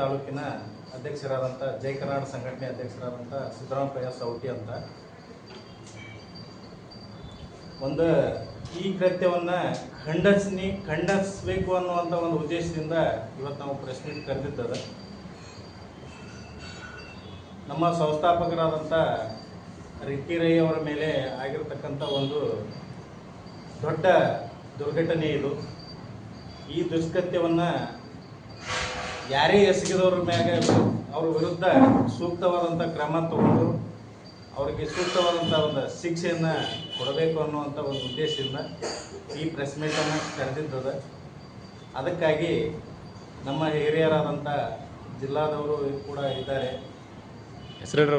ತಾಲೂಕಿನ ಅಧ್ಯಕ್ಷರಾದಂಥ ಜೈ ಕರ್ನಾಟಕ ಸಂಘಟನೆ ಅಧ್ಯಕ್ಷರಾದಂಥ ಸಿದ್ದರಾಮಯ್ಯ ಸೌಟಿ ಅಂತ. ಒಂದು ಈ ಕೃತ್ಯವನ್ನು ಖಂಡಿಸ್ನಿ, ಖಂಡಿಸಬೇಕು ಅನ್ನುವಂಥ ಒಂದು ಉದ್ದೇಶದಿಂದ ಇವತ್ತು ನಾವು ಪ್ರಶ್ನೆ ಕರೆದಿದ್ದದ. ನಮ್ಮ ಸಂಸ್ಥಾಪಕರಾದಂಥ ರೈ ಅವರ ಮೇಲೆ ಆಗಿರತಕ್ಕಂಥ ಒಂದು ದೊಡ್ಡ ದುರ್ಘಟನೆ ಇದು. ಈ ದುಷ್ಕೃತ್ಯವನ್ನು ಯಾರೇ ಎಸಗಿದವ್ರ ಮ್ಯಾಗ ಅವ್ರ ವಿರುದ್ಧ ಸೂಕ್ತವಾದಂಥ ಕ್ರಮ ತಗೊಂಡು ಅವರಿಗೆ ಸೂಕ್ತವಾದಂಥ ಒಂದು ಶಿಕ್ಷೆಯನ್ನು ಕೊಡಬೇಕು ಅನ್ನುವಂಥ ಒಂದು ಉದ್ದೇಶದಿಂದ ಈ ಪ್ರೆಸ್ ಮೀಟನ್ನು ಕರೆದಿದ್ದದ. ಅದಕ್ಕಾಗಿ ನಮ್ಮ ಹಿರಿಯರಾದಂಥ ಜಿಲ್ಲಾದವರು ಕೂಡ ಇದ್ದಾರೆ. ಹೆಸರು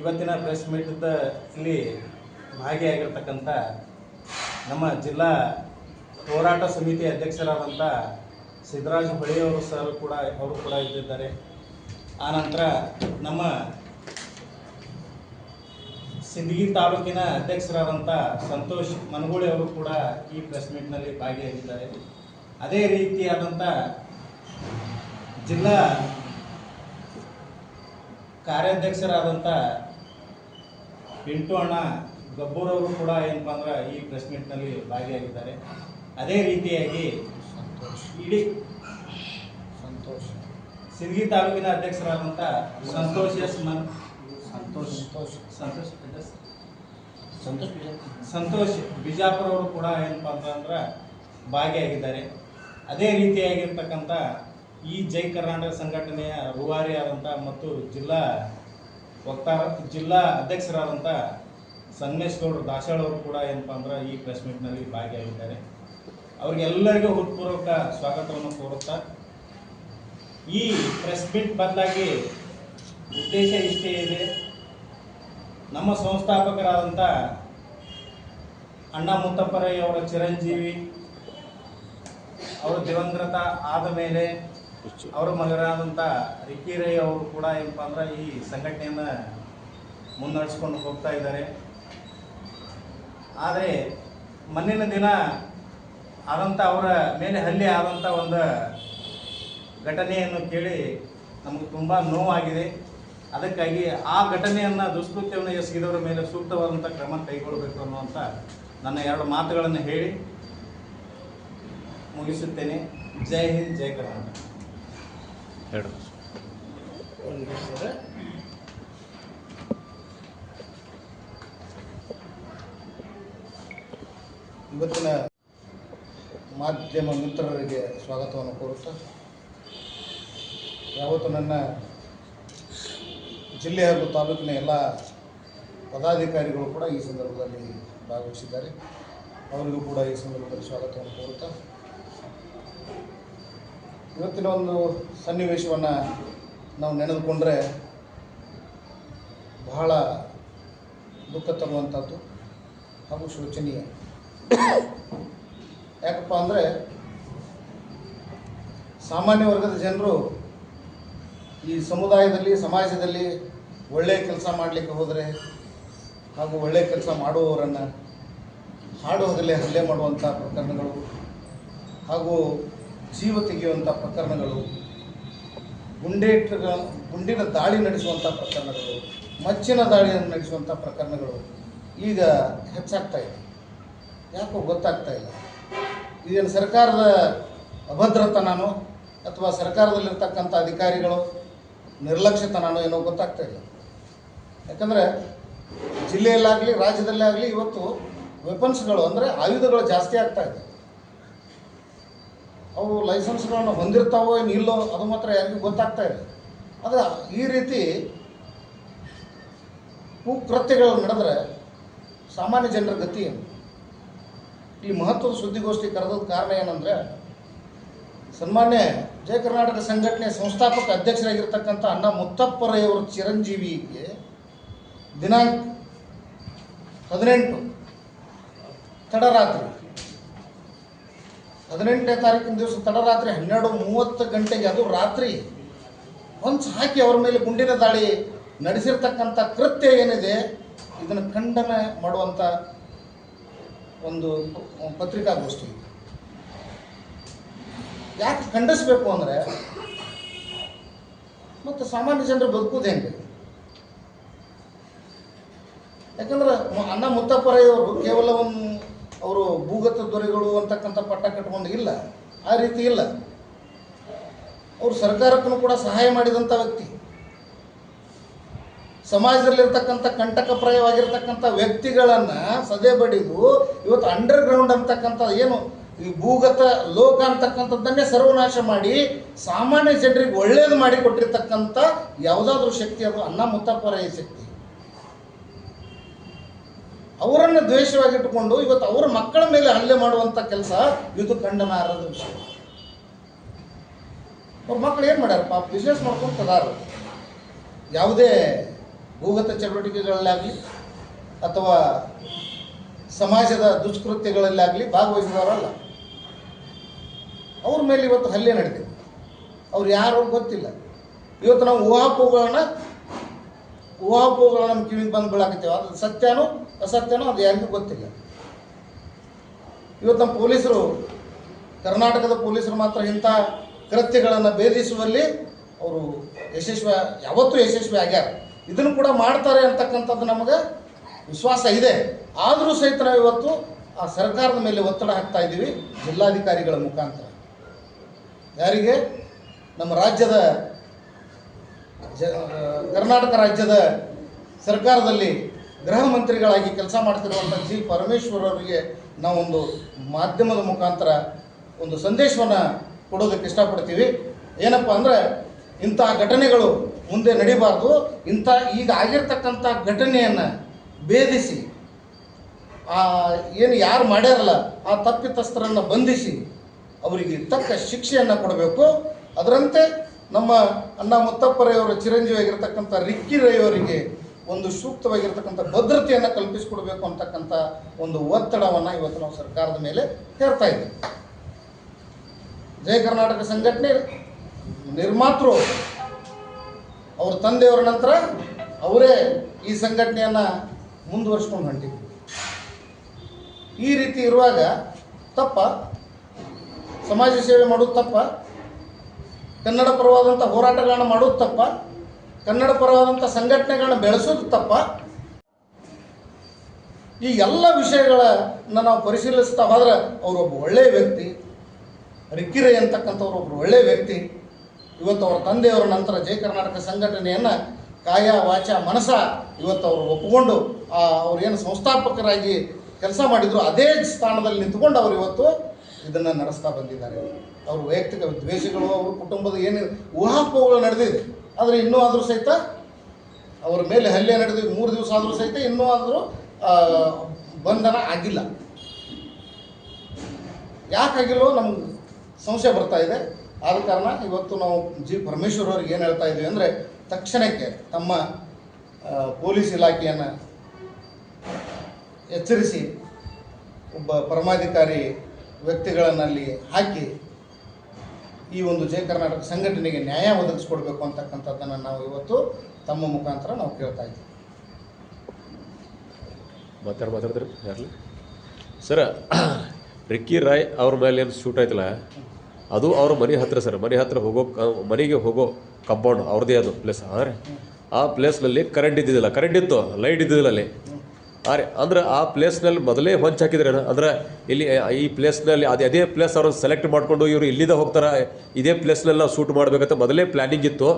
ಇವತ್ತಿನ ಪ್ರೆಸ್ ಮೀಟದ ಇಲ್ಲಿ ಭಾಗಿಯಾಗಿರ್ತಕ್ಕಂಥ ನಮ್ಮ ಜಿಲ್ಲಾ ಹೋರಾಟ ಸಮಿತಿ ಅಧ್ಯಕ್ಷರಾದಂಥ ಸಿದ್ದರಾಜ ಹೊಳೆಯವರು ಸರ್ ಕೂಡ, ಅವರು ಕೂಡ ಇದ್ದಿದ್ದಾರೆ. ಆನಂತರ ನಮ್ಮ ಸಿಂದಗಿ ತಾಲೂಕಿನ ಅಧ್ಯಕ್ಷರಾದಂಥ ಸಂತೋಷ್ ಮನಗೋಳಿ ಅವರು ಕೂಡ ಈ ಪ್ರೆಸ್ ಮೀಟ್ನಲ್ಲಿ ಭಾಗಿಯಾಗಿದ್ದಾರೆ. ಅದೇ ರೀತಿಯಾದಂಥ ಜಿಲ್ಲಾ ಕಾರ್ಯಾಧ್ಯಕ್ಷರಾದಂಥ ಪಿಂಟು ಅಣ್ಣ ಗಬ್ಬೂರವರು ಕೂಡ ಏನಪ್ಪ ಅಂದ್ರೆ ಈ ಪ್ರೆಸ್ ಮೀಟ್ನಲ್ಲಿ ಭಾಗಿಯಾಗಿದ್ದಾರೆ. ಅದೇ ರೀತಿಯಾಗಿ ಇಡೀ ಸಂತೋಷ್. ಸಿಂದಗಿ ತಾಲೂಕಿನ ಅಧ್ಯಕ್ಷರಾದಂಥ ಸಂತೋಷ್ ಎಸ್ ಮನ್ ಸಂತೋಷ್. ಸಂತೋಷ್. ಸಂತೋಷ್ ಸಂತೋಷ್ ಸಂತೋಷ್ ಬಿಜಾಪುರ. ಅವರು ಕೂಡ ಏನಪ್ಪ ಅಂತಂದ್ರೆ ಭಾಗಿಯಾಗಿದ್ದಾರೆ. ಅದೇ ರೀತಿಯಾಗಿರ್ತಕ್ಕಂಥ ಈ ಜೈ ಕರ್ನಾಟಕ ಸಂಘಟನೆಯ ರೂವಾರಿ ಆದಂಥ ಮತ್ತು ಜಿಲ್ಲಾ ವಕ್ತಾರ ಜಿಲ್ಲಾ ಅಧ್ಯಕ್ಷರಾದಂಥ ಸಂಗಮೇಶ್ ಗೌಡರು ದಾಸಾಳ್ ಅವರು ಕೂಡ ಏನಪ್ಪ ಅಂದ್ರೆ ಈ ಪ್ರೆಸ್ ಮೀಟ್ನಲ್ಲಿ ಭಾಗಿಯಾಗಿದ್ದಾರೆ. ಅವ್ರಿಗೆಲ್ಲರಿಗೂ ಹೃತ್ಪೂರ್ವಕ ಸ್ವಾಗತವನ್ನು ಕೋರುತ್ತಾ, ಈ ಪ್ರೆಸ್ ಮೀಟ್ ಬದಲಾಗಿ ಉದ್ದೇಶ ಇಷ್ಟೇ ಇದೆ. ನಮ್ಮ ಸಂಸ್ಥಾಪಕರಾದಂಥ ಅಣ್ಣ ಮುತ್ತಪ್ಪರಯ್ಯ ಅವರ ಚಿರಂಜೀವಿ, ಅವರು ದಿವಂಗತ ಆದ ಮೇಲೆ ಅವರ ಮಗನಾದಂಥ ರಿಕ್ಕಿ ರೈ ಅವರು ಕೂಡ ಏನಪ್ಪ ಅಂದ್ರೆ ಈ ಸಂಘಟನೆಯನ್ನು ಮುನ್ನಡೆಸ್ಕೊಂಡು ಹೋಗ್ತಾ ಇದ್ದಾರೆ. ಆದರೆ ಮಣ್ಣಿನ ದಿನ ಆದಂಥ ಅವರ ಮೇಲೆ ಹಲ್ಲೆ ಆದಂಥ ಒಂದು ಘಟನೆಯನ್ನು ಕೇಳಿ ನಮಗೆ ತುಂಬ ನೋವಾಗಿದೆ. ಅದಕ್ಕಾಗಿ ಆ ಘಟನೆಯನ್ನು ದುಷ್ಕೃತ್ಯವನ್ನು ಎಸಗಿದವರ ಮೇಲೆ ಸೂಕ್ತವಾದಂಥ ಕ್ರಮ ಕೈಗೊಳ್ಳಬೇಕು ಅನ್ನುವಂಥ ನನ್ನ ಎರಡು ಮಾತುಗಳನ್ನು ಹೇಳಿ ಮುಗಿಸುತ್ತೇನೆ. ಜೈ ಹಿಂದ್ ಜೈ ಕರ್ನಾಟಕ. ಇವತ್ತಿನ ಮಾಧ್ಯಮ ಮಿತ್ರರಿಗೆ ಸ್ವಾಗತವನ್ನು ಕೋರುತ್ತಾ, ಯಾವತ್ತು ನನ್ನ ಜಿಲ್ಲೆ ಹಾಗೂ ತಾಲೂಕಿನ ಎಲ್ಲ ಪದಾಧಿಕಾರಿಗಳು ಕೂಡ ಈ ಸಂದರ್ಭದಲ್ಲಿ ಭಾಗವಹಿಸಿದ್ದಾರೆ. ಅವರಿಗೂ ಕೂಡ ಈ ಸಂದರ್ಭದಲ್ಲಿ ಸ್ವಾಗತವನ್ನು ಕೋರುತ್ತಾ, ಇವತ್ತಿನ ಒಂದು ಸನ್ನಿವೇಶವನ್ನು ನಾವು ನೆನೆದುಕೊಂಡ್ರೆ ಬಹಳ ದುಃಖ ತರುವಂಥದ್ದು ಹಾಗೂ ಶೋಚನೀಯ. ಯಾಕಪ್ಪ ಅಂದರೆ ಸಾಮಾನ್ಯ ವರ್ಗದ ಜನರು ಈ ಸಮುದಾಯದಲ್ಲಿ, ಸಮಾಜದಲ್ಲಿ ಒಳ್ಳೆಯ ಕೆಲಸ ಮಾಡಲಿಕ್ಕೆ ಹೋದರೆ ಹಾಗೂ ಒಳ್ಳೆಯ ಕೆಲಸ ಮಾಡುವವರನ್ನು ಹಾಡುವುದಲ್ಲೇ ಹಲ್ಲೆ ಮಾಡುವಂಥ ಪ್ರಕರಣಗಳು ಹಾಗೂ ಜೀವ ತೆಗೆಯುವಂಥ ಪ್ರಕರಣಗಳು ಗುಂಡೇಟ ಗುಂಡಿನ ದಾಳಿ ನಡೆಸುವಂಥ ಪ್ರಕರಣಗಳು, ಮಚ್ಚಿನ ದಾಳಿಯನ್ನು ನಡೆಸುವಂಥ ಪ್ರಕರಣಗಳು ಈಗ ಹೆಚ್ಚಾಗ್ತಾ ಇದೆ. ಯಾಕೋ ಗೊತ್ತಾಗ್ತಾ ಇಲ್ಲ. ಇದೇನು ಸರ್ಕಾರದ ಅಭದ್ರತನೋ ಅಥವಾ ಸರ್ಕಾರದಲ್ಲಿರ್ತಕ್ಕಂಥ ಅಧಿಕಾರಿಗಳು ನಿರ್ಲಕ್ಷ್ಯತನೋ ಏನೋ ಗೊತ್ತಾಗ್ತಾ ಇಲ್ಲ. ಯಾಕಂದರೆ ಜಿಲ್ಲೆಯಲ್ಲಾಗಲಿ ರಾಜ್ಯದಲ್ಲೇ ಆಗಲಿ ಇವತ್ತು ವೆಪನ್ಸ್ಗಳು ಅಂದರೆ ಆಯುಧಗಳು ಜಾಸ್ತಿ ಆಗ್ತಾ ಇದೆ. ಅವು ಲೈಸೆನ್ಸ್ಗಳನ್ನು ಹೊಂದಿರ್ತಾವೋ ಏನು ಇಲ್ಲೋ ಅದು ಮಾತ್ರ ಯಾರಿಗೂ ಗೊತ್ತಾಗ್ತಾ ಇಲ್ಲ. ಆದರೆ ಈ ರೀತಿ ಕುಕೃತ್ಯಗಳು ನಡೆದ್ರೆ ಸಾಮಾನ್ಯ ಜನರ ಗತಿ ಏನು? ಈ ಮಹತ್ವದ ಸುದ್ದಿಗೋಷ್ಠಿ ಕರೆದ ಕಾರಣ ಏನಂದರೆ, ಸನ್ಮಾನ್ಯ ಜಯ ಕರ್ನಾಟಕ ಸಂಘಟನೆ ಸಂಸ್ಥಾಪಕ ಅಧ್ಯಕ್ಷರಾಗಿರ್ತಕ್ಕಂಥ ಅಣ್ಣ ಮುತ್ತಪ್ಪರಯ್ಯವರ ಚಿರಂಜೀವಿಗೆ ದಿನಾಂಕ ಹದಿನೆಂಟು, ತಡರಾತ್ರಿ, ಹದಿನೆಂಟನೇ ತಾರೀಕಿನ ದಿವಸ ತಡರಾತ್ರಿ ಹನ್ನೆರಡು ಮೂವತ್ತು ಗಂಟೆಗೆ ಅದು ರಾತ್ರಿ ಹೊಂಚು ಹಾಕಿ ಅವರ ಮೇಲೆ ಗುಂಡಿನ ದಾಳಿ ನಡೆಸಿರ್ತಕ್ಕಂಥ ಕೃತ್ಯ ಏನಿದೆ, ಇದನ್ನು ಖಂಡನೆ ಮಾಡುವಂಥ ಒಂದು ಪತ್ರಿಕಾಗೋಷ್ಠಿ. ಯಾಕೆ ಖಂಡಿಸ್ಬೇಕು ಅಂದರೆ, ಮತ್ತು ಸಾಮಾನ್ಯ ಜನರು ಬದುಕುವುದು ಹೆಂಗೆ? ಯಾಕಂದ್ರೆ ಅಣ್ಣ ಮುತ್ತಪ್ಪರಯ್ಯವರು ಕೇವಲ ಒಂದು ಅವರು ಭೂಗತ ದೊರೆಗಳು ಅಂತಕ್ಕಂಥ ಪಟ್ಟ ಕಟ್ಕೊಂಡು ಇಲ್ಲ, ಆ ರೀತಿ ಇಲ್ಲ. ಅವರು ಸರ್ಕಾರಕ್ಕೂ ಕೂಡ ಸಹಾಯ ಮಾಡಿದಂಥ ವ್ಯಕ್ತಿ. ಸಮಾಜದಲ್ಲಿರ್ತಕ್ಕಂಥ ಕಂಟಕಪ್ರಾಯವಾಗಿರ್ತಕ್ಕಂಥ ವ್ಯಕ್ತಿಗಳನ್ನು ಸದೆ ಬಡಿದು ಇವತ್ತು ಅಂಡರ್ ಗ್ರೌಂಡ್ ಅಂತಕ್ಕಂಥ ಏನು ಈ ಭೂಗತ ಲೋಕ ಅಂತಕ್ಕಂಥದ್ದನ್ನೇ ಸರ್ವನಾಶ ಮಾಡಿ ಸಾಮಾನ್ಯ ಜನರಿಗೆ ಒಳ್ಳೇದು ಮಾಡಿ ಕೊಟ್ಟಿರ್ತಕ್ಕಂಥ ಯಾವುದಾದ್ರೂ ಶಕ್ತಿ ಅದು ಅನ್ನ ಮುತ್ತಪ್ಪರಾಯ ಶಕ್ತಿ. ಅವರನ್ನು ದ್ವೇಷವಾಗಿಟ್ಟುಕೊಂಡು ಇವತ್ತು ಅವರ ಮಕ್ಕಳ ಮೇಲೆ ಹಲ್ಲೆ ಮಾಡುವಂಥ ಕೆಲಸ ಇದು ಖಂಡನಾರದ ವಿಷಯ. ಅವ್ರ ಮಕ್ಕಳು ಏನು ಮಾಡ್ಯಾರ ಪಾಪ ಬಿಸ್ನೆಸ್ ಮಾಡ್ಕೊಂಡು ಕದಾರ ಯಾವುದೇ ಭೂಗತ ಚಟುವಟಿಕೆಗಳಲ್ಲಾಗಲಿ ಅಥವಾ ಸಮಾಜದ ದುಷ್ಕೃತ್ಯಗಳಲ್ಲಾಗಲಿ ಭಾಗವಹಿಸಿದವರಲ್ಲ. ಅವ್ರ ಮೇಲೆ ಇವತ್ತು ಹಲ್ಲೆ ನಡೆದಿದೆ ಅವ್ರು ಯಾರು ಗೊತ್ತಿಲ್ಲ. ಇವತ್ತು ನಾವು ಊಹಾಪೋಗಳನ್ನ ಊಹಾಪೋಗಳನ್ನ ನಮ್ಮ ಕಿವಿಗೆ ಬಂದು ಬೀಳಾಕತ್ತೇವೆ. ಅದು ಸತ್ಯನೋ ಅಸತ್ಯನೋ ಅದು ಯಾರಿಗೂ ಗೊತ್ತಿಲ್ಲ. ಇವತ್ತು ನಮ್ಮ ಪೊಲೀಸರು, ಕರ್ನಾಟಕದ ಪೊಲೀಸರು ಮಾತ್ರ ಇಂಥ ಕೃತ್ಯಗಳನ್ನು ಭೇದಿಸುವಲ್ಲಿ ಅವರು ಯಶಸ್ವಿ, ಯಾವತ್ತೂ ಯಶಸ್ವಿ ಆಗ್ಯಾರ. ಇದನ್ನು ಕೂಡ ಮಾಡ್ತಾರೆ ಅಂತಕ್ಕಂಥದ್ದು ನಮಗೆ ವಿಶ್ವಾಸ ಇದೆ. ಆದರೂ ಸಹಿತ ನಾವು ಇವತ್ತು ಆ ಸರ್ಕಾರದ ಮೇಲೆ ಒತ್ತಡ ಹಾಕ್ತಾ ಇದ್ದೀವಿ, ಜಿಲ್ಲಾಧಿಕಾರಿಗಳ ಮುಖಾಂತರ. ಯಾರಿಗೆ? ನಮ್ಮ ರಾಜ್ಯದ ಜ ಕರ್ನಾಟಕ ರಾಜ್ಯದ ಸರ್ಕಾರದಲ್ಲಿ ಗೃಹ ಮಂತ್ರಿಗಳಾಗಿ ಕೆಲಸ ಮಾಡ್ತಿರುವಂಥ ಜಿ ಪರಮೇಶ್ವರ್ ಅವರಿಗೆ ನಾವೊಂದು ಮಾಧ್ಯಮದ ಮುಖಾಂತರ ಒಂದು ಸಂದೇಶವನ್ನು ಕೊಡೋದಕ್ಕೆ ಇಷ್ಟಪಡ್ತೀವಿ. ಏನಪ್ಪ ಅಂದರೆ ಇಂಥ ಘಟನೆಗಳು ಮುಂದೆ ನಡೀಬಾರ್ದು. ಇಂಥ ಈಗ ಆಗಿರ್ತಕ್ಕಂಥ ಘಟನೆಯನ್ನು ಭೇದಿಸಿ ಏನು ಯಾರು ಮಾಡ್ಯಾರಲ್ಲ, ಆ ತಪ್ಪಿತಸ್ಥರನ್ನು ಬಂಧಿಸಿ ಅವರಿಗೆ ತಕ್ಕ ಶಿಕ್ಷೆಯನ್ನು ಕೊಡಬೇಕು. ಅದರಂತೆ ನಮ್ಮ ಅಣ್ಣ ಮುತ್ತಪ್ಪರೆಯವರು ಚಿರಂಜೀವಿಯಾಗಿರ್ತಕ್ಕಂಥ ರಿಕ್ಕಿ ರೈ ಅವರಿಗೆ ಒಂದು ಸೂಕ್ತವಾಗಿರ್ತಕ್ಕಂಥ ಭದ್ರತೆಯನ್ನು ಕಲ್ಪಿಸಿಕೊಡಬೇಕು ಅಂತಕ್ಕಂಥ ಒಂದು ಒತ್ತಡವನ್ನು ಇವತ್ತು ನಾವು ಸರ್ಕಾರದ ಮೇಲೆ ಹೇರ್ತಾ ಇದ್ದೀವಿ. ಜಯ ಕರ್ನಾಟಕ ಸಂಘಟನೆ ನಿರ್ಮಾತೃ ಅವ್ರ ತಂದೆಯವರ ನಂತರ ಅವರೇ ಈ ಸಂಘಟನೆಯನ್ನು ಮುಂದುವರ್ಸ್ಕೊಂಡು ಹೊಂಟಿದ್ರು. ಈ ರೀತಿ ಇರುವಾಗ ತಪ್ಪ. ಸಮಾಜ ಸೇವೆ ಮಾಡೋದು ತಪ್ಪ. ಕನ್ನಡ ಪರವಾದಂಥ ಹೋರಾಟಗಳನ್ನ ಮಾಡೋದು ತಪ್ಪ. ಕನ್ನಡ ಪರವಾದಂಥ ಸಂಘಟನೆಗಳನ್ನ ಬೆಳೆಸೋದು ತಪ್ಪ. ಈ ಎಲ್ಲ ವಿಷಯಗಳನ್ನ ನಾವು ಪರಿಶೀಲಿಸ್ತಾ ಹೋದ್ರೆ ಅವರೊಬ್ಬ ಒಳ್ಳೆಯ ವ್ಯಕ್ತಿ, ರಿಕ್ಕಿರೆ ಅಂತಕ್ಕಂಥವ್ರು ಒಬ್ಬರು ಒಳ್ಳೆಯ ವ್ಯಕ್ತಿ. ಇವತ್ತು ಅವರ ತಂದೆಯವರ ನಂತರ ಜಯ ಕರ್ನಾಟಕ ಸಂಘಟನೆಯನ್ನು ಕಾಯ ವಾಚ ಮನಸ ಇವತ್ತು ಅವರು ಒಪ್ಪಿಕೊಂಡು ಅವ್ರು ಏನು ಸಂಸ್ಥಾಪಕರಾಗಿ ಕೆಲಸ ಮಾಡಿದ್ರು, ಅದೇ ಸ್ಥಾನದಲ್ಲಿ ನಿಂತ್ಕೊಂಡು ಅವರು ಇವತ್ತು ಇದನ್ನು ನಡೆಸ್ತಾ ಬಂದಿದ್ದಾರೆ. ಅವ್ರ ವೈಯಕ್ತಿಕ ದ್ವೇಷಗಳು, ಅವ್ರ ಕುಟುಂಬದ ಏನು ಊಹಾಪೋಹಗಳು ನಡೆದಿದೆ. ಆದರೆ ಇನ್ನೂ ಆದರೂ ಸಹಿತ ಅವರ ಮೇಲೆ ಹಲ್ಲೆ ನಡೆದು ಮೂರು ದಿವಸ ಆದರೂ ಸಹಿತ ಇನ್ನೂ ಆದರೂ ಬಂಧನ ಆಗಿಲ್ಲ. ಯಾಕಾಗಿಲ್ಲೋ ನಮ್ಗೆ ಸಂಶಯ ಬರ್ತಾ ಇದೆ. ಆದ ಕಾರಣ ಇವತ್ತು ನಾವು ಜಿ ಪರಮೇಶ್ವರ್ ಅವ್ರಿಗೆ ಏನು ಹೇಳ್ತಾ ಇದ್ದೀವಿ ಅಂದರೆ ತಕ್ಷಣಕ್ಕೆ ತಮ್ಮ ಪೊಲೀಸ್ ಇಲಾಖೆಯನ್ನು ಎಚ್ಚರಿಸಿ ಒಬ್ಬ ಪರಮಾಧಿಕಾರಿ ವ್ಯಕ್ತಿಗಳನ್ನಲ್ಲಿ ಹಾಕಿ ಈ ಒಂದು ಜಯ ಕರ್ನಾಟಕ ಸಂಘಟನೆಗೆ ನ್ಯಾಯ ಒದಗಿಸ್ಕೊಡ್ಬೇಕು ಅಂತಕ್ಕಂಥದ್ದನ್ನು ನಾವು ಇವತ್ತು ತಮ್ಮ ಮುಖಾಂತರ ನಾವು ಕೇಳ್ತಾ ಇದ್ದೀವಿ ಮಾತಾಡಿ ಮಾತಾಡಿದ್ರಿ ಯಾರಲಿ? ಸರ್ ರಿಕ್ಕಿ ರಾಯ್ ಅವ್ರ ಮೇಲೆ ಏನು ಶೂಟ್ ಆಯ್ತಲ್ಲ? ಅದು ಅವ್ರ ಮನೆ ಹತ್ತಿರ ಸರ್, ಮನೆ ಹತ್ತಿರ ಹೋಗೋ ಮನೆಗೆ ಹೋಗೋ ಕಂಪೌಂಡ್ ಅವ್ರದ್ದೇ ಅದು ಪ್ಲೇಸ್ ಹಾಂ ರೀ ಆ ಪ್ಲೇಸ್ನಲ್ಲಿ ಕರೆಂಟ್ ಇದ್ದಿದ್ದಿಲ್ಲ ಕರೆಂಟ್ ಇತ್ತು ಲೈಟ್ ಇದ್ದಿದ್ದಿಲ್ಲ ಅಲ್ಲಿ. ಹಾಂ ರೀ ಅಂದ್ರೆ ಆ ಪ್ಲೇಸ್ನಲ್ಲಿ ಮೊದಲೇ ಹೊಂಚ್ ಹಾಕಿದ್ರೆ ಅಂದ್ರೆ ಇಲ್ಲಿ ಈ ಪ್ಲೇಸ್ನಲ್ಲಿ ಅದೇ ಅದೇ ಪ್ಲೇಸ್ ಅವರು ಸೆಲೆಕ್ಟ್ ಮಾಡಿಕೊಂಡು ಇವರು ಇಲ್ಲಿಂದ ಹೋಗ್ತಾರೆ, ಇದೇ ಪ್ಲೇಸ್ನಲ್ಲಿ ನಾವು ಶೂಟ್ ಮಾಡಬೇಕಂತ ಮೊದಲೇ ಪ್ಲ್ಯಾನಿಂಗ್ ಇತ್ತು.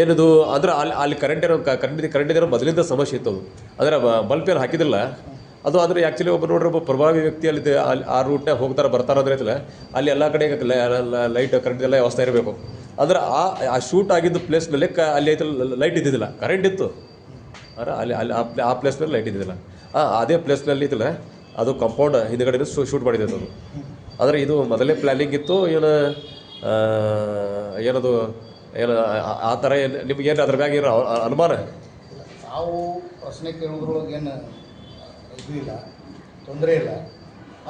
ಏನಿದು, ಅಂದ್ರೆ ಅಲ್ಲಿ ಅಲ್ಲಿ ಕರೆಂಟ್ ಏನೋ ಕರೆಂಟ್ ಕರೆಂಟ್ ಏನೋ ಮೊದಲಿಂದ ಸಮಸ್ಯೆ ಇತ್ತು ಅದು. ಅಂದ್ರೆ ಬಲ್ಪ್ ಏನು ಹಾಕಿದಿಲ್ಲ ಅದು ಆದರೆ ಆ್ಯಕ್ಚುಲಿ ಒಬ್ಬ ನೋಡ್ರಿ, ಒಬ್ಬ ಪ್ರಭಾವಿ ವ್ಯಕ್ತಿ ಅಲ್ಲಿ ಆ ರೂಟ್ನಾಗ ಹೋಗ್ತಾರೆ, ಬರ್ತಾರೆ ಅದ್ರ ಐತಲ್ಲ, ಅಲ್ಲಿ ಎಲ್ಲ ಕಡೆ ಲೈಟ್ ಕರೆಂಟ್ ಎಲ್ಲ ವ್ಯವಸ್ಥೆ ಇರಬೇಕು. ಅಂದ್ರೆ ಆ ಆ ಶೂಟ್ ಆಗಿದ್ದ ಪ್ಲೇಸ್ನಲ್ಲಿ ಕ ಅಲ್ಲಿ ಐತಲ್ಲ ಲೈಟ್ ಇದ್ದಿದ್ದಿಲ್ಲ ಕರೆಂಟ್ ಇತ್ತು. ಅಂದ್ರೆ ಅಲ್ಲಿ ಅಲ್ಲಿ, ಆ ಆ ಪ್ಲೇಸ್ನಲ್ಲಿ ಲೈಟ್ ಇದ್ದಿದ್ದಿಲ್ಲ. ಹಾಂ ಅದೇ ಪ್ಲೇಸ್ನಲ್ಲಿ ಐತಲ್ಲ, ಅದು ಕಂಪೌಂಡ್ ಹಿಂದ್ಗಡೆ ಶೂಟ್ ಮಾಡಿದೆ ಅದು. ಆದರೆ ಇದು ಮೊದಲೇ ಪ್ಲ್ಯಾನಿಂಗ್ ಇತ್ತು, ಏನು ಏನದು, ಏನು, ಆ- ಥರ ಏನು ನಿಮ್ಗೇನು ಅದ್ರ ಮ್ಯಾಗ ಏನು ಅನುಮಾನ? ನಾವು ಪ್ರಶ್ನೆ ಕೇಳೋದ್ರೊಳಗೆ ಏನು ಇದು ಇಲ್ಲ ತೊಂದರೆ ಇಲ್ಲ.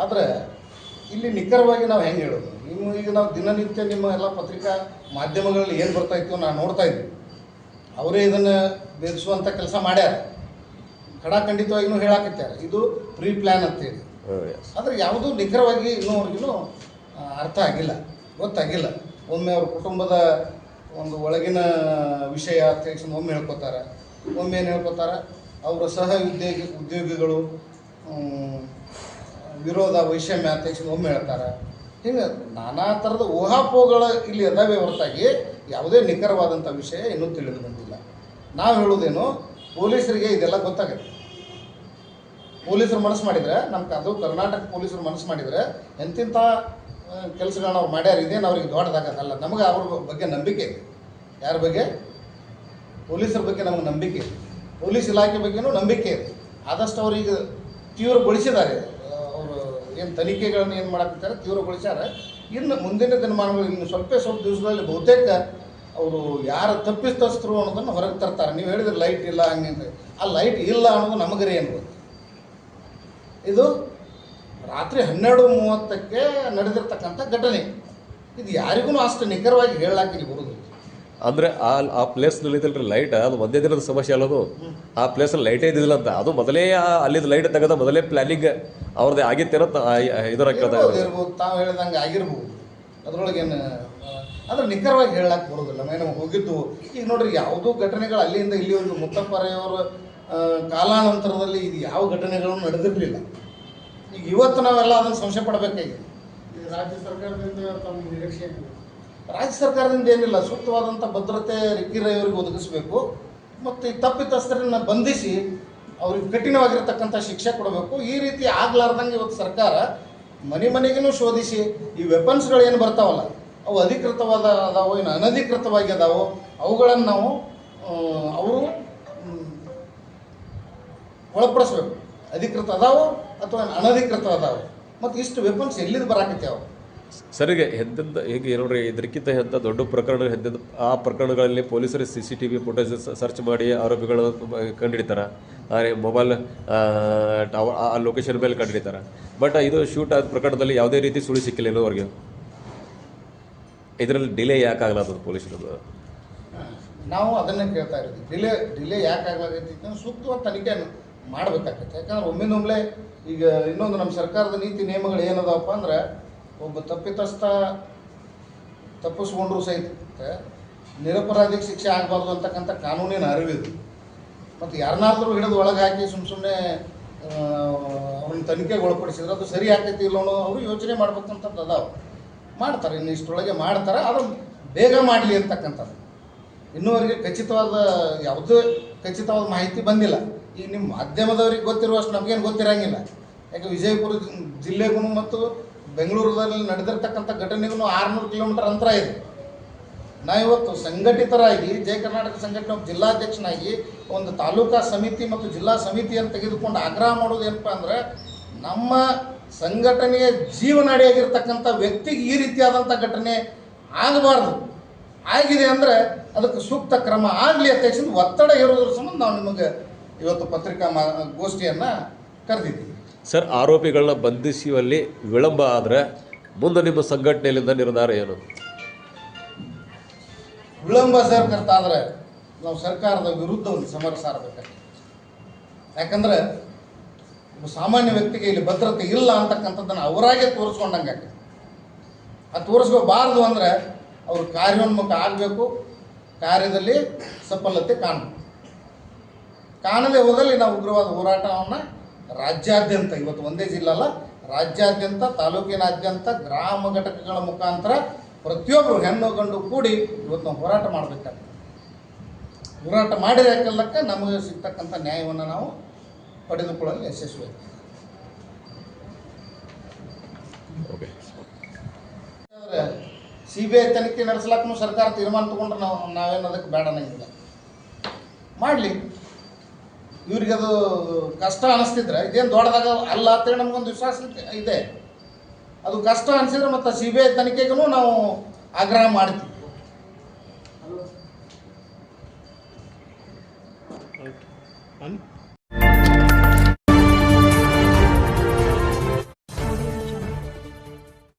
ಆದರೆ ಇಲ್ಲಿ ನಿಖರವಾಗಿ ನಾವು ಹೆಂಗೆ ಹೇಳೋದು? ನೀವು ಈಗ ನಾವು ದಿನನಿತ್ಯ ನಿಮ್ಮ ಎಲ್ಲ ಪತ್ರಿಕಾ ಮಾಧ್ಯಮಗಳಲ್ಲಿ ಏನು ಬರ್ತಾ ಇತ್ತು ನಾನು ನೋಡ್ತಾ ಇದ್ದೆ ಅವರೇ ಇದನ್ನು ಬೇರಿಸುವಂಥ ಕೆಲಸ ಮಾಡ್ಯಾರ. ಖಡಾಖಂಡಿತವಾಗಿನೂ ಹೇಳಾಕತ್ಯಾರ. ಇದು ಪ್ರೀ ಪ್ಲ್ಯಾನ್ ಅಂತೇಳಿ ಆದರೆ ಯಾವುದೂ ನಿಖರವಾಗಿ ಇನ್ನೂವರೆಗೂ ಅರ್ಥ ಆಗಿಲ್ಲ ಗೊತ್ತಾಗಿಲ್ಲ. ಒಮ್ಮೆ ಅವ್ರ ಕುಟುಂಬದ ಒಂದು ಒಳಗಿನ ವಿಷಯ ಅಂತ ಒಮ್ಮೆ ಹೇಳ್ಕೊತಾರೆ ಒಮ್ಮೆ ಏನು ಹೇಳ್ಕೊತಾರೆ? ಅವರ ಸಹ ಉದ್ಯೋಗಿ, ಉದ್ಯೋಗಿಗಳು ವಿರೋಧ ವೈಷಮ್ಯ ಹೇಳಿ ಒಮ್ಮೆ ಹೇಳ್ತಾರೆ. ಹಿಂಗೆ ನಾನಾ ಥರದ ಊಹಾಪೋಹಗಳು ಇಲ್ಲಿ ಅದಾವೆ ಹೊರತಾಗಿ ಯಾವುದೇ ನಿಖರವಾದಂಥ ವಿಷಯ ಇನ್ನೂ ತಿಳಿದು ಬಂದಿಲ್ಲ. ನಾವು ಹೇಳೋದೇನು ಪೊಲೀಸರಿಗೆ ಇದೆಲ್ಲ ಗೊತ್ತಾಗುತ್ತೆ. ಪೊಲೀಸರು ಮನಸ್ಸು ಮಾಡಿದರೆ ನಮ್ಮ ಅದು ಕರ್ನಾಟಕ ಪೊಲೀಸರು ಮನಸ್ಸು ಮಾಡಿದರೆ ಎಂತಿಂಥ ಕೆಲಸಗಳನ್ನ ಅವ್ರು ಮಾಡ್ಯಾರ, ಇದೇನು ಅವ್ರಿಗೆ ದೊಡ್ಡದಾಗತ್ತಲ್ಲ, ನಮಗೆ ಅವ್ರ ಬಗ್ಗೆ ನಂಬಿಕೆ ಇದೆ. ಯಾರ ಬಗ್ಗೆ? ಪೊಲೀಸರ ಬಗ್ಗೆ ನಮಗೆ ನಂಬಿಕೆ ಇದೆ. ಪೊಲೀಸ್ ಇಲಾಖೆ ಬಗ್ಗೆನೂ ನಂಬಿಕೆ ಇದೆ. ಆದಷ್ಟು ಅವ್ರಿಗೆ ತೀವ್ರಗೊಳಿಸಿದ್ದಾರೆ. ಅವರು ಏನು ತನಿಖೆಗಳನ್ನು ಏನು ಮಾಡಾಕತ್ತಾರೆ ತೀವ್ರಗೊಳಿಸ್ಯಾರ. ಇನ್ನು ಮುಂದಿನ ದಿನಮಾನಗಳು ಇನ್ನು ಸ್ವಲ್ಪ ಸ್ವಲ್ಪ ದಿವಸಗಳಲ್ಲಿ ಬಹುತೇಕ ಅವರು ಯಾರು ತಪ್ಪಿಸ್ತಸ್ತರು ಅನ್ನೋದನ್ನು ಹೊರಗೆ ತರ್ತಾರೆ. ನೀವು ಹೇಳಿದ್ರೆ ಲೈಟ್ ಇಲ್ಲ, ಹಂಗೆ ಆ ಲೈಟ್ ಇಲ್ಲ ಅನ್ನೋದು ನಮಗರೇ ಏನು ಇದು ರಾತ್ರಿ ಹನ್ನೆರಡು ಮೂವತ್ತಕ್ಕೆ ನಡೆದಿರ್ತಕ್ಕಂಥ ಘಟನೆ. ಇದು ಯಾರಿಗೂ ಅಷ್ಟು ನಿಖರವಾಗಿ ಹೇಳಲಾಗಿಲ್ಲ ಬರುವುದಿಲ್ಲ ಅಂದ್ರೆ ಆ ಆ ಪ್ಲೇಸ್ನಲ್ಲಿ ಇದಲ್ರಿ ಲೈಟ್ ಅದು ಒಂದೇ ದಿನದ ಸಮಸ್ಯೆ ಅಲ್ಲದು ಆ ಪ್ಲೇಸಲ್ಲಿ ಲೈಟೇ ಇದ್ದಿಲ್ಲ ಅಂತ. ಅದು ಮೊದಲೇ ಆ- ಅಲ್ಲಿದ್ದು ಲೈಟ್ ತೆಗೆದ ಮೊದಲೇ ಪ್ಲಾನಿಂಗ್ ಅವ್ರದ್ದೇ ಆಗಿತ್ತೇನೋ ಇದರ ತಾವು ಹೇಳಿದಂಗೆ ಆಗಿರ್ಬೋದು. ಅದ್ರೊಳಗೇನು ಅಂದ್ರೆ ನಿಖರವಾಗಿ ಹೇಳಕ್ಕೆ ಬರೋದಿಲ್ಲ. ಮೇಡಮ್ ಹೋಗಿದ್ದು ಈಗ ನೋಡ್ರಿ ಯಾವುದೋ ಘಟನೆಗಳು ಅಲ್ಲಿಂದ ಇಲ್ಲಿ ಒಂದು ಮುತ್ತಪ್ಪರೆಯವರ ಕಾಲಾನಂತರದಲ್ಲಿ ಇದು ಯಾವ ಘಟನೆಗಳು ನಡೆದಿರಲಿಲ್ಲ. ಈಗ ಇವತ್ತು ನಾವೆಲ್ಲ ಅದನ್ನು ಸಂಶಯ ಪಡಬೇಕಾಗಿದೆ. ರಾಜ್ಯ ಸರ್ಕಾರದಿಂದ ತಮ್ಮ ನಿರೀಕ್ಷೆ? ರಾಜ್ಯ ಸರ್ಕಾರದಿಂದ ಏನಿಲ್ಲ ಸೂಕ್ತವಾದಂಥ ಭದ್ರತೆ ರಿಕ್ಕಿ ರೈವರಿಗೆ ಒದಗಿಸಬೇಕು. ಮತ್ತು ಈ ತಪ್ಪಿತಸ್ಥರನ್ನ ಬಂಧಿಸಿ ಅವ್ರಿಗೆ ಕಠಿಣವಾಗಿರ್ತಕ್ಕಂಥ ಶಿಕ್ಷೆ ಕೊಡಬೇಕು. ಈ ರೀತಿ ಆಗ್ಲಾರ್ದಂಗೆ ಇವತ್ತು ಸರ್ಕಾರ ಮನೆ ಮನೆಗೂ ಶೋಧಿಸಿ ಈ ವೆಪನ್ಸ್ಗಳು ಏನು ಬರ್ತಾವಲ್ಲ, ಅವು ಅಧಿಕೃತವಾದ ಅದಾವೋ ಏನು ಅನಧಿಕೃತವಾಗಿ ಅದಾವೋ, ಅವುಗಳನ್ನು ನಾವು ಅವರು ಒಳಪಡಿಸ್ಬೇಕು. ಅಧಿಕೃತ ಅದಾವೋ ಅಥವಾ ಅನಧಿಕೃತ ಅದಾವೋ. ಮತ್ತು ಇಷ್ಟು ವೆಪನ್ಸ್ ಎಲ್ಲಿದ್ದು ಬರಾಕತ್ಯಾವ? ಸರಿಗೆ ಎಂತೆಂತ ಹೇಗೆ ನೋಡ್ರಿ ಇದಕ್ಕಿಂತ ಎಂಥ ದೊಡ್ಡ ಪ್ರಕರಣ ಎಂತೆಂಥ ಆ ಪ್ರಕರಣಗಳಲ್ಲಿ ಪೊಲೀಸರು C C T V footage search ಮಾಡಿ ಆರೋಪಿಗಳು ಕಂಡುಹಿಡಿತಾರೆ ಆದರೆ ಮೊಬೈಲ್ ಆ ಲೊಕೇಶನ್ ಮೇಲೆ ಕಂಡುಹಿಡಿತಾರೆ ಬಟ್ ಇದು ಶೂಟ್ ಆದ ಪ್ರಕರಣದಲ್ಲಿ ಯಾವುದೇ ರೀತಿ ಸುಳಿ ಸಿಕ್ಕಿಲ್ಲ ಇಲ್ಲವರೆಗೆ ಇದರಲ್ಲಿ ಡಿಲೇ ಯಾಕೆ ಅದು ಪೊಲೀಸರದು ನಾವು ಅದನ್ನೇ ಕೇಳ್ತಾ ಇರೋದು. ಡಿಲೇ ಡಿಲೇ ಯಾಕೆ ಆಗ್ಲಾಗೈತಿ ಸೂಕ್ತವಾದ ತನಿಖೆ ಮಾಡಬೇಕಾಗತ್ತೆ. ಯಾಕಂದ್ರೆ ಒಮ್ಮೆ ಈಗ ಇನ್ನೊಂದು ನಮ್ಮ ಸರ್ಕಾರದ ನೀತಿ, ನಿಯಮಗಳು ಏನದಪ್ಪ ಅಂದ್ರೆ ಒಬ್ಬ ತಪ್ಪಿತಸ್ಥ ತಪ್ಪಿಸ್ಕೊಂಡ್ರು ಸಹಿತ ನಿರಪರಾಧಿಗೆ ಶಿಕ್ಷೆ ಆಗಬಾರ್ದು ಅಂತಕ್ಕಂಥ ಕಾನೂನಿನ ಅರಿವಿದೆ. ಮತ್ತು ಯಾರನ್ನಾದ್ರೂ ಹಿಡಿದು ಒಳಗೆ ಹಾಕಿ ಸುಮ್ಮ ಸುಮ್ಮನೆ ಅವ್ರನ್ನ ತನಿಖೆಗೆ ಒಳಪಡಿಸಿದ್ರೆ ಅದು ಸರಿ ಆಗ್ತೈತಿ ಇಲ್ಲ ಅನ್ನೋ ಅವರು ಯೋಚನೆ ಮಾಡ್ಬೇಕಂತದ್ದು ಅದಾವ. ಮಾಡ್ತಾರೆ, ಇನ್ನು ಇಷ್ಟೊಳಗೆ ಮಾಡ್ತಾರೆ ಅದು ಬೇಗ ಮಾಡಲಿ ಅಂತಕ್ಕಂಥದ್ದು. ಇನ್ನೂವರೆಗೆ ಖಚಿತವಾದ ಯಾವುದೇ ಖಚಿತವಾದ ಮಾಹಿತಿ ಬಂದಿಲ್ಲ. ಈ ನಿಮ್ಮ ಮಾಧ್ಯಮದವ್ರಿಗೆ ಗೊತ್ತಿರುವಷ್ಟು ನಮಗೇನು ಗೊತ್ತಿರಂಗಿಲ್ಲ. ಯಾಕೆ ವಿಜಯಪುರ ಜಿಲ್ಲೆಗೂ ಮತ್ತು ಬೆಂಗಳೂರಲ್ಲಿ ನಡೆದಿರ್ತಕ್ಕಂಥ ಘಟನೆಗೂ ಆರುನೂರು ಕಿಲೋಮೀಟರ್ ಅಂತರ ಇದೆ. ನಾ ಇವತ್ತು ಸಂಘಟಿತರಾಗಿ ಜಯ ಕರ್ನಾಟಕ ಸಂಘಟನೆ ಜಿಲ್ಲಾಧ್ಯಕ್ಷನಾಗಿ ಒಂದು ತಾಲೂಕಾ ಸಮಿತಿ ಮತ್ತು ಜಿಲ್ಲಾ ಸಮಿತಿಯನ್ನು ತೆಗೆದುಕೊಂಡು ಆಗ್ರಹ ಮಾಡೋದು ಏನಪ್ಪ ಅಂದ್ರೆ, ನಮ್ಮ ಸಂಘಟನೆಯ ಜೀವನಾಡಿಯಾಗಿರ್ತಕ್ಕಂಥ ವ್ಯಕ್ತಿಗೆ ಈ ರೀತಿಯಾದಂಥ ಘಟನೆ ಆಗಬಾರ್ದು. ಆಗಿದೆ ಅಂದರೆ ಅದಕ್ಕೆ ಸೂಕ್ತ ಕ್ರಮ ಆಗಲಿ ಅಂತ ಒತ್ತಡ ಇರೋದ್ರ ಸಂಬಂಧ ನಾವು ನಿಮಗೆ ಇವತ್ತು ಪತ್ರಿಕಾ ಮಾ, ಗೋಷ್ಠಿಯನ್ನು ಕರೆದಿದ್ದೀವಿ. ಸರ್, ಆರೋಪಿಗಳನ್ನ ಬಂಧಿಸುವಲ್ಲಿ ವಿಳಂಬ ಆದರೆ ಮುಂದೆ ನಿಮ್ಮ ಸಂಘಟನೆಯಲ್ಲಿಂದ ನಿರ್ಧಾರ ಏನು? ವಿಳಂಬ ಸರ್ ಕರ್ತಾದ್ರೆ ನಾವು ಸರ್ಕಾರದ ವಿರುದ್ಧ ಒಂದು ಸಮರ ಸಾರಬೇಕಾಗ್ತದೆ ಯಾಕಂದ್ರೆ ಒಬ್ಬ ಸಾಮಾನ್ಯ ವ್ಯಕ್ತಿಗೆ ಇಲ್ಲಿ ಭದ್ರತೆ ಇಲ್ಲ ಅಂತಕ್ಕಂಥದ್ದನ್ನು ಅವರಾಗೆ ತೋರಿಸ್ಕೊಂಡಂಗೆ ಆ ತೋರಿಸ್ಕೋಬಾರ್ದು ಅಂದರೆ ಅವರು ಕಾರ್ಯೋನ್ಮುಖ ಆಗಬೇಕು, ಕಾರ್ಯದಲ್ಲಿ ಸಫಲತೆ ಕಾಣಬೇಕು. ಕಾಣದೇ ಹೋದಲ್ಲಿ ನಾವು ಉಗ್ರವಾದ ಹೋರಾಟವನ್ನು ರಾಜ್ಯಾದ್ಯಂತ ಇವತ್ತು ಒಂದೇ ಜಿಲ್ಲೆ ಅಲ್ಲ ರಾಜ್ಯಾದ್ಯಂತ ತಾಲೂಕಿನಾದ್ಯಂತ ಗ್ರಾಮ ಘಟಕಗಳ ಮುಖಾಂತರ ಪ್ರತಿಯೊಬ್ಬರು ಹೆಣ್ಣು ಗಂಡು ಕೂಡಿ ಇವತ್ತು ನಾವು ಹೋರಾಟ ಮಾಡಬೇಕಾಗ್ತದೆ. ಹೋರಾಟ ಮಾಡಿದ ಯಾಕೆಲ್ಲಕ್ಕೆ ನಮಗೆ ಸಿಗ್ತಕ್ಕಂಥ ನ್ಯಾಯವನ್ನು ನಾವು ಪಡೆದುಕೊಳ್ಳಲು ಯಶಸ್ವಿ. ಸಿ ಬಿ ಐ ತನಿಖೆ ನಡೆಸಲಕ್ಕೂ ಸರ್ಕಾರ ತೀರ್ಮಾನ ತಗೊಂಡ್ರೆ ನಾವು ನಾವೇನು ಅದಕ್ಕೆ ಬೇಡ ಇಲ್ಲ. ಮಾಡಲಿ. ಇವ್ರಿಗೆ ಅದು ಕಷ್ಟ ಅನಿಸ್ತಿದ್ರೆ ಇದೇನು ದೊಡ್ಡದಾಗ ಅಲ್ಲ ಅಂತೇಳಿ ನಮಗೊಂದು ವಿಶ್ವಾಸ ಇದೆ- ಅದು ಕಷ್ಟ ಅನಿಸಿದ್ರೆ ಮತ್ತು ಸಿ ಬಿ ಐ ತನಿಖೆಗೂ ನಾವು ಆಗ್ರಹ ಮಾಡ್ತೀವಿ. ಅಲ್ವಾ?